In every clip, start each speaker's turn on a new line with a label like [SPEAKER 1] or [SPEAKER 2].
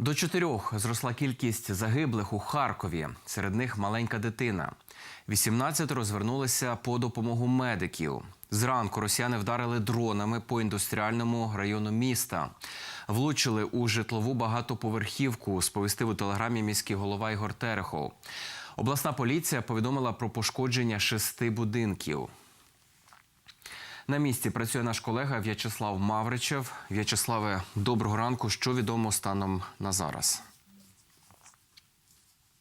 [SPEAKER 1] До чотирьох зросла кількість загиблих у Харкові. Серед них маленька дитина. 18 розвернулися по допомогу медиків. Зранку росіяни вдарили дронами по індустріальному району міста. Влучили у житлову багатоповерхівку, сповістив у телеграмі міський голова Ігор Терехов. Обласна поліція повідомила про пошкодження шести будинків. На місці працює наш колега В'ячеслав Мавричев. В'ячеславе, доброго ранку. Що відомо станом на зараз?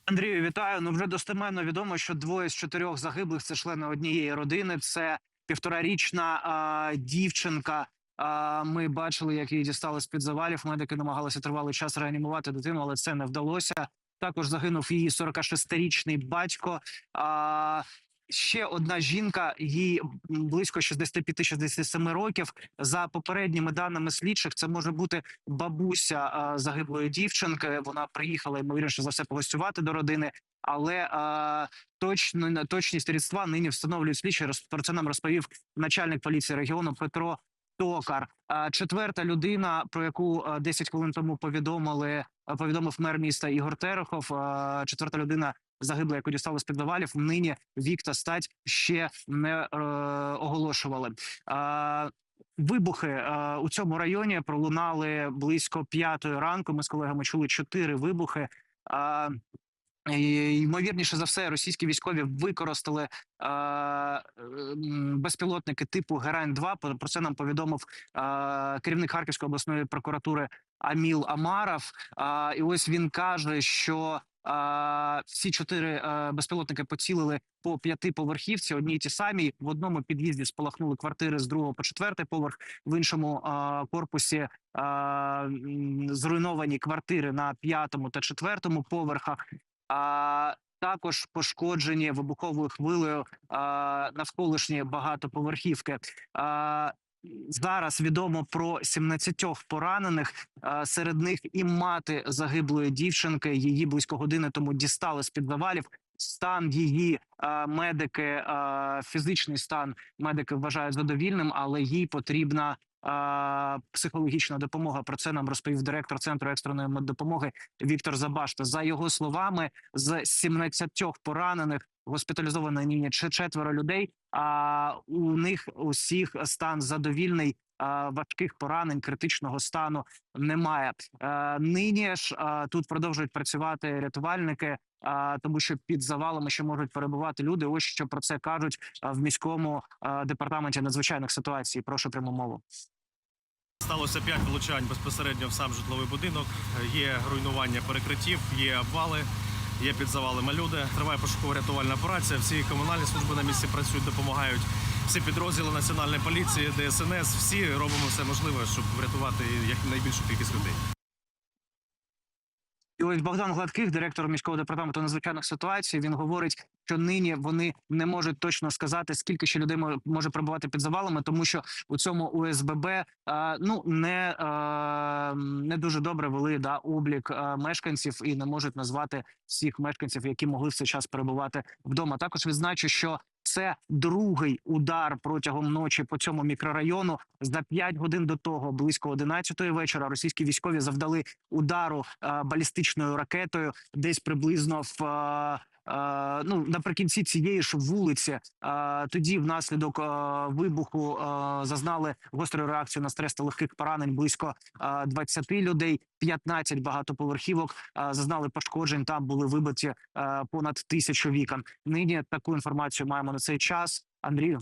[SPEAKER 2] Андрію, вітаю. Ну вже достеменно відомо, що двоє з чотирьох загиблих це члени однієї родини. Це півторарічна а, дівчинка. А, ми бачили, як її дістали з під завалів. Медики намагалися тривалий час реанімувати дитину, але це не вдалося. Також загинув її 46-річний батько. А, Ще одна жінка, їй близько 65-67 років. За попередніми даними слідчих, це може бути бабуся загиблої дівчинки. Вона приїхала ймовірніше за все погостювати до родини, але а, точно точність рідства нині встановлюють слідчі. Про це нам розповів начальник поліції регіону Петро Токар. А четверта людина, про яку а, 10 хвилин тому повідомили, повідомив мер міста Ігор Терехов. Четверта людина загибла, яку дістали з під завалів. Нині вік та стать ще не е, оголошували. А, Вибухи е, у цьому районі пролунали близько п'ятої ранку. Ми з колегами чули чотири вибухи. І, Ймовірніше за все, російські військові використали е, безпілотники типу Герань 2 Про це нам повідомив е, керівник Харківської обласної прокуратури Аміл Амаров. А, і ось він каже, що всі чотири е, безпілотники поцілили по п'ятиповерхівці. Одні й ті самі в одному під'їзді спалахнули квартири з другого по четвертий поверх, в іншому корпусі зруйновані квартири на п'ятому та четвертому поверхах. А також пошкоджені вибуховою хвилею навколишні багатоповерхівки. Зараз відомо про 17 поранених. Серед них і мати загиблої дівчинки. Її близько години тому дістали з під завалів. Стан її медики, фізичний стан медики вважають задовільним, але їй потрібна психологічна допомога. Про це нам розповів директор центру екстреної меддопомоги Віктор Забашта. За його словами, з 17 поранених госпіталізовано нині четверо людей. А у них усіх стан задовільний. Важких поранень критичного стану немає. Е, Нині ж е, тут продовжують працювати рятувальники, тому що під завалами ще можуть перебувати люди. Ось що про це кажуть в міському департаменті надзвичайних ситуацій. Прошу пряму мову.
[SPEAKER 3] Сталося п'ять влучань безпосередньо в сам житловий будинок. Є руйнування перекриттів, є обвали, є під завалами люди. Триває пошуково-рятувальна операція. Всі комунальні служби на місці працюють, допомагають. Всі підрозділи національної поліції, ДСНС. Всі робимо все можливе, щоб врятувати якнайбільшу кількість людей.
[SPEAKER 2] І ось Богдан Гладких, директор міського департаменту надзвичайних ситуацій, він говорить, що нині вони не можуть точно сказати, скільки ще людей може перебувати під завалами, тому що у цьому УСББ е, ну не, е, не дуже добре вели да облік е, мешканців і не можуть назвати всіх мешканців, які могли в цей час перебувати вдома. Також відзначу, що це другий удар протягом ночі по цьому мікрорайону. За 5 годин до того, близько 11 вечора, російські військові завдали удару е, балістичною ракетою, десь приблизно в. Ну, наприкінці цієї ж вулиці, тоді внаслідок вибуху зазнали гостру реакцію на стрес та легких поранень близько е, 20 людей, 15 багатоповерхівок зазнали пошкоджень. Там були вибиті понад тисячу вікон. Нині таку інформацію маємо на цей час. Андрію.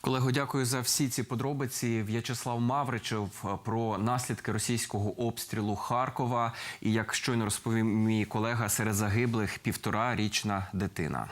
[SPEAKER 1] Колего, дякую за всі ці подробиці. В'ячеслав Мавричев е, про наслідки російського обстрілу Харкова. І як щойно розповів мій колега, серед загиблих півтора річна дитина.